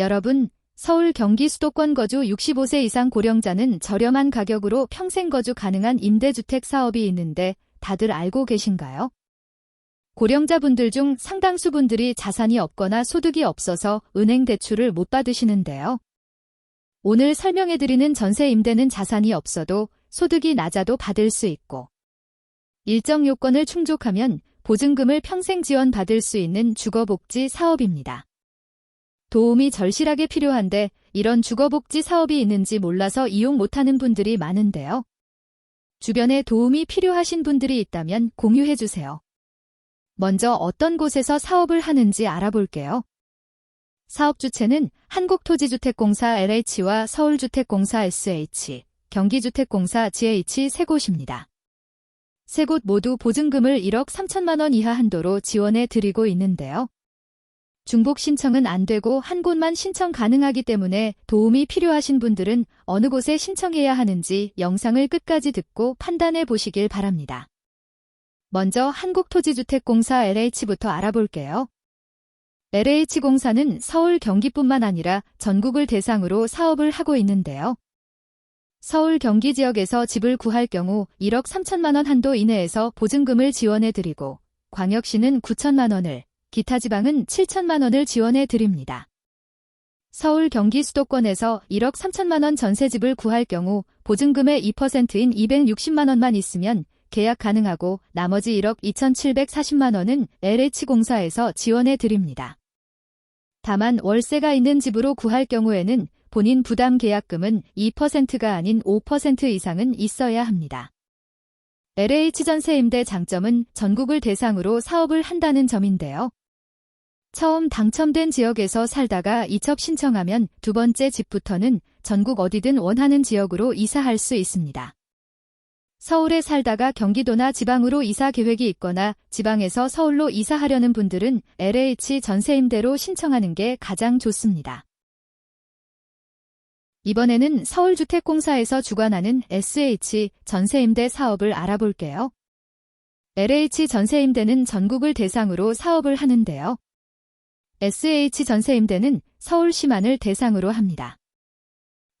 여러분, 서울 경기 수도권 거주 65세 이상 고령자는 저렴한 가격으로 평생 거주 가능한 임대주택 사업이 있는데 다들 알고 계신가요? 고령자분들 중 상당수 분들이 자산이 없거나 소득이 없어서 은행 대출을 못 받으시는데요. 오늘 설명해드리는 전세 임대는 자산이 없어도 소득이 낮아도 받을 수 있고 일정 요건을 충족하면 보증금을 평생 지원받을 수 있는 주거복지 사업입니다. 도움이 절실하게 필요한데 이런 주거복지 사업이 있는지 몰라서 이용 못하는 분들이 많은데요. 주변에 도움이 필요하신 분들이 있다면 공유해주세요. 먼저 어떤 곳에서 사업을 하는지 알아볼게요. 사업 주체는 한국토지주택공사 LH와 서울주택공사 SH, 경기주택공사 GH 세 곳입니다. 세 곳 모두 보증금을 1억 3천만 원 이하 한도로 지원해 드리고 있는데요. 중복 신청은 안 되고 한 곳만 신청 가능하기 때문에 도움이 필요하신 분들은 어느 곳에 신청해야 하는지 영상을 끝까지 듣고 판단해 보시길 바랍니다. 먼저 한국토지주택공사 LH부터 알아볼게요. LH공사는 서울 경기뿐만 아니라 전국을 대상으로 사업을 하고 있는데요. 서울 경기 지역에서 집을 구할 경우 1억 3천만 원 한도 이내에서 보증금을 지원해 드리고 광역시는 9천만 원을, 기타 지방은 7천만 원을 지원해 드립니다. 서울 경기 수도권에서 1억 3천만 원 전세집을 구할 경우 보증금의 2%인 260만 원만 있으면 계약 가능하고 나머지 1억 2,740만 원은 LH공사에서 지원해 드립니다. 다만 월세가 있는 집으로 구할 경우에는 본인 부담 계약금은 2%가 아닌 5% 이상은 있어야 합니다. LH 전세임대 장점은 전국을 대상으로 사업을 한다는 점인데요. 처음 당첨된 지역에서 살다가 이첩 신청하면 두 번째 집부터는 전국 어디든 원하는 지역으로 이사할 수 있습니다. 서울에 살다가 경기도나 지방으로 이사 계획이 있거나 지방에서 서울로 이사하려는 분들은 LH 전세임대로 신청하는 게 가장 좋습니다. 이번에는 서울주택공사에서 주관하는 SH 전세임대 사업을 알아볼게요. LH 전세임대는 전국을 대상으로 사업을 하는데요. SH 전세임대는 서울시만을 대상으로 합니다.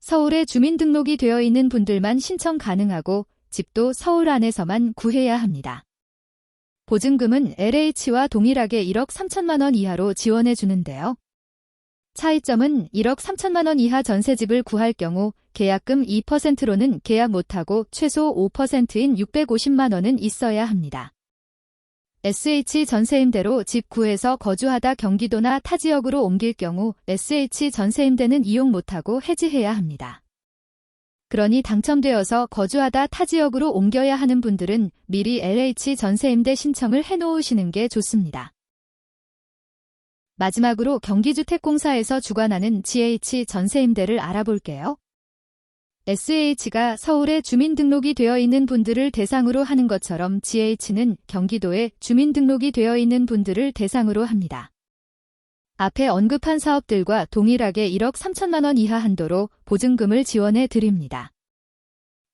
서울에 주민등록이 되어 있는 분들만 신청 가능하고 집도 서울 안에서만 구해야 합니다. 보증금은 LH와 동일하게 1억 3천만 원 이하로 지원해 주는데요. 차이점은 1억 3천만 원 이하 전세집을 구할 경우 계약금 2%로는 계약 못하고 최소 5%인 650만 원은 있어야 합니다. SH 전세임대로 집 구해서 거주하다 경기도나 타 지역으로 옮길 경우 SH 전세임대는 이용 못하고 해지해야 합니다. 그러니 당첨되어서 거주하다 타 지역으로 옮겨야 하는 분들은 미리 LH 전세임대 신청을 해놓으시는 게 좋습니다. 마지막으로 경기주택공사에서 주관하는 GH 전세임대를 알아볼게요. SH가 서울에 주민등록이 되어 있는 분들을 대상으로 하는 것처럼 GH는 경기도에 주민등록이 되어 있는 분들을 대상으로 합니다. 앞에 언급한 사업들과 동일하게 1억 3천만 원 이하 한도로 보증금을 지원해 드립니다.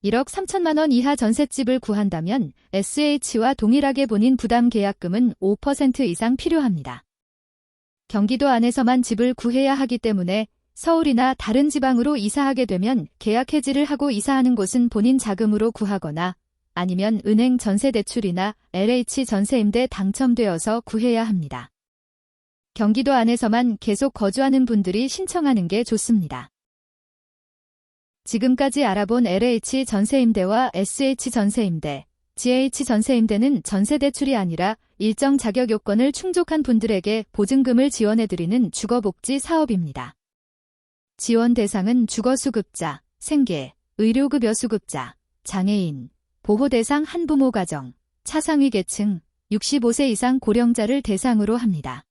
1억 3천만 원 이하 전셋집을 구한다면 SH와 동일하게 본인 부담 계약금은 5% 이상 필요합니다. 경기도 안에서만 집을 구해야 하기 때문에 서울이나 다른 지방으로 이사하게 되면 계약 해지를 하고 이사하는 곳은 본인 자금으로 구하거나 아니면 은행 전세대출이나 LH 전세임대 당첨되어서 구해야 합니다. 경기도 안에서만 계속 거주하는 분들이 신청하는 게 좋습니다. 지금까지 알아본 LH 전세임대와 SH 전세임대, GH 전세임대는 전세대출이 아니라 일정 자격 요건을 충족한 분들에게 보증금을 지원해드리는 주거복지 사업입니다. 지원 대상은 주거수급자, 생계, 의료급여 수급자, 장애인, 보호 대상 한부모 가정, 차상위 계층, 65세 이상 고령자를 대상으로 합니다.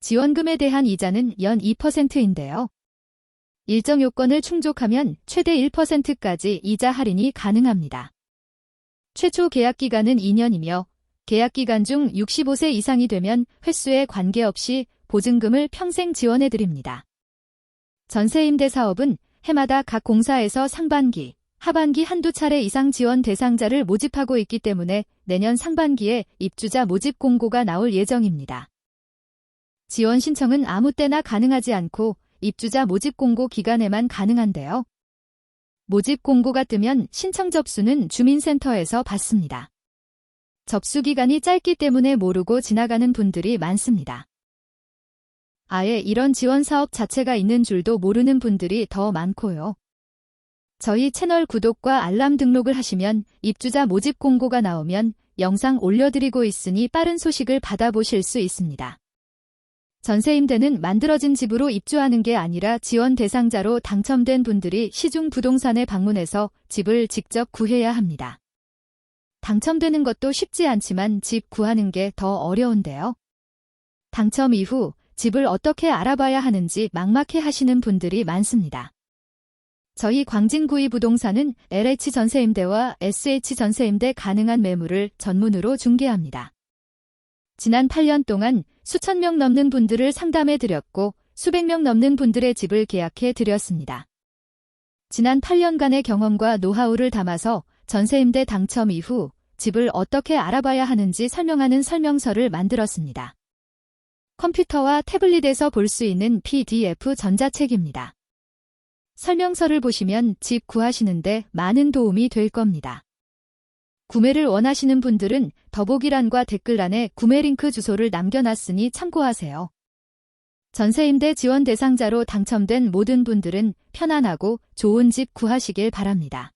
지원금에 대한 이자는 연 2%인데요. 일정 요건을 충족하면 최대 1%까지 이자 할인이 가능합니다. 최초 계약 기간은 2년이며 계약 기간 중 65세 이상이 되면 횟수에 관계없이 보증금을 평생 지원해 드립니다. 전세임대 사업은 해마다 각 공사에서 상반기, 하반기 한두 차례 이상 지원 대상자를 모집하고 있기 때문에 내년 상반기에 입주자 모집 공고가 나올 예정입니다. 지원 신청은 아무 때나 가능하지 않고 입주자 모집 공고 기간에만 가능한데요. 모집 공고가 뜨면 신청 접수는 주민센터에서 받습니다. 접수 기간이 짧기 때문에 모르고 지나가는 분들이 많습니다. 아예 이런 지원 사업 자체가 있는 줄도 모르는 분들이 더 많고요. 저희 채널 구독과 알람 등록을 하시면 입주자 모집 공고가 나오면 영상 올려드리고 있으니 빠른 소식을 받아보실 수 있습니다. 전세임대는 만들어진 집으로 입주하는 게 아니라 지원 대상자로 당첨된 분들이 시중 부동산에 방문해서 집을 직접 구해야 합니다. 당첨되는 것도 쉽지 않지만 집 구하는 게 더 어려운데요. 당첨 이후 집을 어떻게 알아봐야 하는지 막막해 하시는 분들이 많습니다. 저희 광진구이 부동산은 LH 전세임대와 SH 전세임대 가능한 매물을 전문으로 중개합니다. 지난 8년 동안 수천 명 넘는 분들을 상담해 드렸고 수백 명 넘는 분들의 집을 계약해 드렸습니다. 지난 8년간의 경험과 노하우를 담아서 전세임대 당첨 이후 집을 어떻게 알아봐야 하는지 설명하는 설명서를 만들었습니다. 컴퓨터와 태블릿에서 볼 수 있는 PDF 전자책입니다. 설명서를 보시면 집 구하시는데 많은 도움이 될 겁니다. 구매를 원하시는 분들은 더보기란과 댓글란에 구매 링크 주소를 남겨놨으니 참고하세요. 전세임대 지원 대상자로 당첨된 모든 분들은 편안하고 좋은 집 구하시길 바랍니다.